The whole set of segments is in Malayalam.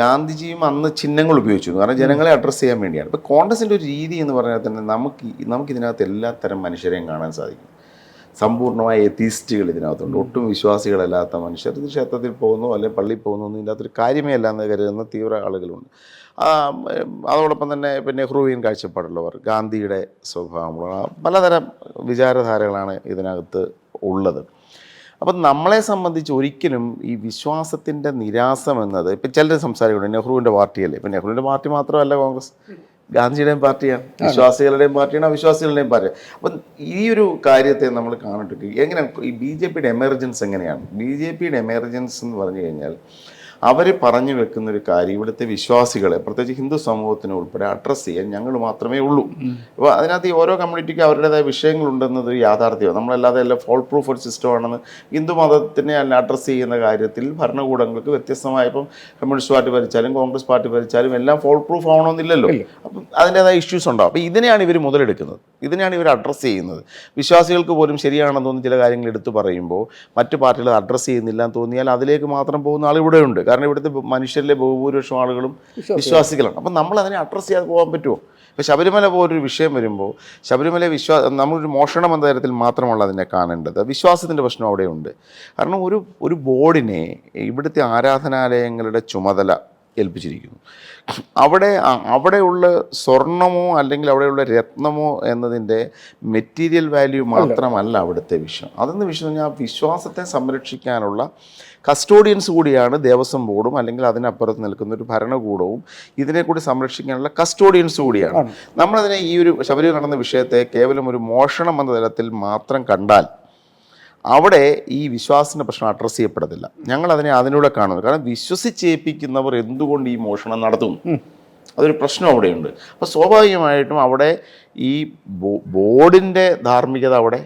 ഗാന്ധിജിയും അന്ന് ചിഹ്നങ്ങൾ ഉപയോഗിച്ചു കാരണം ജനങ്ങളെ അഡ്രസ്സ് ചെയ്യാൻ വേണ്ടിയാണ്. ഇപ്പോൾ കോൺഗ്രസിന്റെ ഒരു രീതി എന്ന് പറഞ്ഞാൽ തന്നെ നമുക്ക് നമുക്കിതിനകത്ത് എല്ലാ തരം മനുഷ്യരെയും കാണാൻ സാധിക്കും. സമ്പൂർണമായ എത്തീസ്റ്റുകൾ ഇതിനകത്തുണ്ട്. ഒട്ടും വിശ്വാസികളല്ലാത്ത മനുഷ്യർ ഇത് ക്ഷേത്രത്തിൽ പോകുന്നു അല്ലെങ്കിൽ പള്ളിയിൽ പോകുന്നു ഒന്നും അകത്തൊരു കാര്യമേ അല്ല എന്ന് കരുതുന്ന തീവ്ര ആളുകളുണ്ട്. അതോടൊപ്പം തന്നെ ഇപ്പം നെഹ്റുവിയൻ കാഴ്ചപ്പാടുള്ളവർ ഗാന്ധിയുടെ സ്വഭാവമുള്ള പലതരം വിചാരധാരകളാണ് ഇതിനകത്ത് ഉള്ളത്. അപ്പം നമ്മളെ സംബന്ധിച്ച് ഒരിക്കലും ഈ വിശ്വാസത്തിന്റെ നിരാസം എന്നത് ഇപ്പം ചിലർ സംസാരിക്കുന്നുണ്ട് നെഹ്റുവിന്റെ പാർട്ടിയല്ലേ? ഇപ്പം നെഹ്റുവിന്റെ പാർട്ടി മാത്രമല്ല കോൺഗ്രസ്. ഗാന്ധിയുടെയും പാർട്ടിയാണ്. വിശ്വാസികളുടെയും പാർട്ടിയാണ് അവിശ്വാസികളുടെയും പാർട്ടി അപ്പം ഈ ഒരു കാര്യത്തെ നമ്മൾ കാണട്ടെ. എങ്ങനെ ഈ ബി ജെ പിയുടെ എമർജൻസ് എങ്ങനെയാണ്? ബി ജെ പിയുടെ എമർജൻസ് എന്ന് പറഞ്ഞു കഴിഞ്ഞാൽ അവർ പറഞ്ഞു വെക്കുന്ന ഒരു കാര്യം ഇവിടുത്തെ വിശ്വാസികളെ പ്രത്യേകിച്ച് ഹിന്ദു സമൂഹത്തിന് ഉൾപ്പെടെ അഡ്രസ്സ് ചെയ്യാൻ ഞങ്ങൾ മാത്രമേ ഉള്ളൂ. അപ്പോൾ അതിനകത്ത് ഈ ഓരോ കമ്മ്യൂണിറ്റിക്കും അവരുടേതായ വിഷയങ്ങളുണ്ടെന്നത് യാഥാർത്ഥ്യമാണ്. നമ്മളല്ലാതെ എല്ലാം ഫോൾ പ്രൂഫ് ഒരു സിസ്റ്റമാണെന്ന് ഹിന്ദു മതത്തിനെ അല്ല അഡ്രസ്സ് ചെയ്യുന്ന കാര്യത്തിൽ ഭരണകൂടങ്ങൾക്ക് വ്യത്യസ്തമായ ഇപ്പം കമ്മ്യൂണിസ്റ്റ് പാർട്ടി ഭരിച്ചാലും കോൺഗ്രസ് പാർട്ടി ഭരിച്ചാലും എല്ലാം ഫോൾ പ്രൂഫ് ആവണമെന്നില്ലല്ലോ. അപ്പം അതിന്റെതായ ഇഷ്യൂസ് ഉണ്ടാവും. അപ്പോൾ ഇതിനെയാണ് ഇവർ മുതലെടുക്കുന്നത്. ഇതിനെയാണ് ഇവർ അഡ്രസ്സ് ചെയ്യുന്നത്. വിശ്വാസികൾക്ക് പോലും ശരിയാണെന്ന് തോന്നുന്ന ചില കാര്യങ്ങൾ എടുത്തു പറയുമ്പോൾ മറ്റു പാർട്ടികൾ അഡ്രസ്സ് ചെയ്യുന്നില്ല എന്ന് തോന്നിയാൽ അതിലേക്ക് മാത്രം പോകുന്ന ആൾ ഇവിടെ ഉണ്ട് കാരണം ഇവിടുത്തെ മനുഷ്യരിലെ ബഹുഭൂരിപക്ഷം ആളുകളും വിശ്വാസികളാണ്. അപ്പം നമ്മൾ അതിനെ അഡ്രസ്സ് ചെയ്യാതെ പോകാൻ പറ്റുമോ? ഇപ്പോൾ ശബരിമല പോലൊരു വിഷയം വരുമ്പോൾ ശബരിമല വിശ്വാ നമ്മളൊരു മോഷണം എന്ന തരത്തിൽ മാത്രമല്ല അതിനെ കാണേണ്ടത്. വിശ്വാസത്തിന്റെ പ്രശ്നം അവിടെയുണ്ട്. കാരണം ഒരു ഒരു ബോർഡിനെ ഇവിടുത്തെ ആരാധനാലയങ്ങളുടെ ചുമതല ഏൽപ്പിച്ചിരിക്കുന്നു. അവിടെ അവിടെയുള്ള സ്വർണമോ അല്ലെങ്കിൽ അവിടെയുള്ള രത്നമോ എന്നതിന്റെ മെറ്റീരിയൽ വാല്യൂ മാത്രമല്ല അവിടുത്തെ വിഷയം അതെന്ന് വിഷയം പറഞ്ഞാൽ വിശ്വാസത്തെ സംരക്ഷിക്കാനുള്ള കസ്റ്റോഡിയൻസ് കൂടിയാണ് ദേവസ്വം ബോർഡും അല്ലെങ്കിൽ അതിനപ്പുറത്ത് നിൽക്കുന്ന ഒരു ഭരണകൂടവും ഇതിനെ കൂടി സംരക്ഷിക്കാനുള്ള കസ്റ്റോഡിയൻസ് കൂടിയാണ്. നമ്മളതിനെ ഈ ഒരു ശബരിമല നടന്ന വിഷയത്തെ കേവലം ഒരു മോഷണം എന്ന തലത്തിൽ മാത്രം കണ്ടാൽ അവിടെ ഈ വിശ്വാസത്തിന്റെ പ്രശ്നം അഡ്രസ്സ് ചെയ്യപ്പെടത്തില്ല. ഞങ്ങൾ അതിനെ അതിനൂടെ കാണുന്നു. കാരണം വിശ്വസിച്ചേൽപ്പിക്കുന്നവർ എന്തുകൊണ്ട് ഈ മോഷണം നടത്തുന്നു? അതൊരു പ്രശ്നം അവിടെയുണ്ട്. അപ്പോൾ സ്വാഭാവികമായിട്ടും അവിടെ ഈ ബോർഡിന്റെ ധാർമ്മികത അവിടെ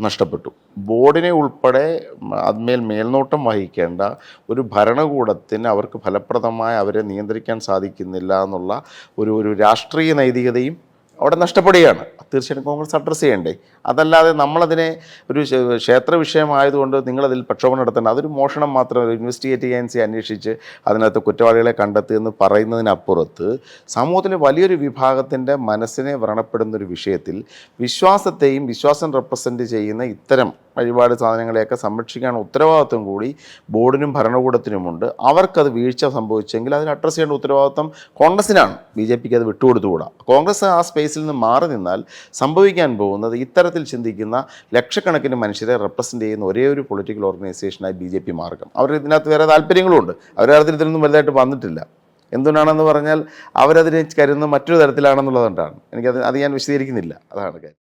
നഷ്ടപ്പെട്ടു. ബോർഡിനെ ഉൾപ്പെടെ അതിന്മേൽ മേൽനോട്ടം വഹിക്കേണ്ട ഒരു ഭരണകൂടത്തിന് അവർക്ക് ഫലപ്രദമായി അവരെ നിയന്ത്രിക്കാൻ സാധിക്കുന്നില്ല എന്നുള്ള ഒരു ഒരു രാഷ്ട്രീയ നൈതികതയും അവിടെ നഷ്ടപ്പെടുകയാണ്. തീർച്ചയായിട്ടും കോൺഗ്രസ് അഡ്രസ്സ് ചെയ്യണ്ടേ? അതല്ലാതെ നമ്മളതിനെ ഒരു ക്ഷേത്ര വിഷയമായതുകൊണ്ട് നിങ്ങളതിൽ പ്രക്ഷോഭം നടത്തേണ്ട. അതൊരു മോഷണം മാത്രമല്ല. ഇൻവെസ്റ്റിഗേറ്റ് ഏജൻസി അന്വേഷിച്ച് അതിനകത്ത് കുറ്റവാളികളെ കണ്ടെത്തി എന്ന് പറയുന്നതിനപ്പുറത്ത് സമൂഹത്തിലെ വലിയൊരു വിഭാഗത്തിന്റെ മനസ്സിനെ വ്രണപ്പെടുന്ന ഒരു വിഷയത്തിൽ വിശ്വാസത്തെയും വിശ്വാസം റെപ്രസെന്റ് ചെയ്യുന്ന ഇത്തരം വഴിപാട് സാധനങ്ങളെയൊക്കെ സംരക്ഷിക്കാൻ ഉത്തരവാദിത്വം കൂടി ബോർഡിനും ഭരണകൂടത്തിനുമുണ്ട്. അവർക്കത് വീഴ്ച സംഭവിച്ചെങ്കിൽ അതിന് അഡ്രസ്സ് ചെയ്യേണ്ട ഉത്തരവാദിത്വം കോൺഗ്രസിനാണ്. ബി ജെ പിക്ക് അത് വിട്ടുകൊടുത്തുകൂടാ. കോൺഗ്രസ് ആ സ്പേസിൽ നിന്ന് മാറി നിന്നാൽ സംഭവിക്കാൻ പോകുന്നത് ഇത്തരത്തിൽ ചിന്തിക്കുന്ന ലക്ഷക്കണക്കിന് മനുഷ്യരെ റെപ്രസെന്റ് ചെയ്യുന്ന ഒരേ ഒരു പൊളിറ്റിക്കൽ ഓർഗനൈസേഷനായി ബി ജെ പി മാർഗം അവർ ഇതിനകത്ത് വേറെ താല്പര്യങ്ങളുമുണ്ട് അവരതിൽ ഇതിനൊന്നും വലുതായിട്ട് വന്നിട്ടില്ല. എന്തുകൊണ്ടാണെന്ന് പറഞ്ഞാൽ അവരതിനെ കരുതുന്ന മറ്റൊരു തരത്തിലാണെന്നുള്ളതുകൊണ്ടാണ്. എനിക്കത് അത് ഞാൻ വിശദീകരിക്കുന്നില്ല. അതാണ് കാര്യം.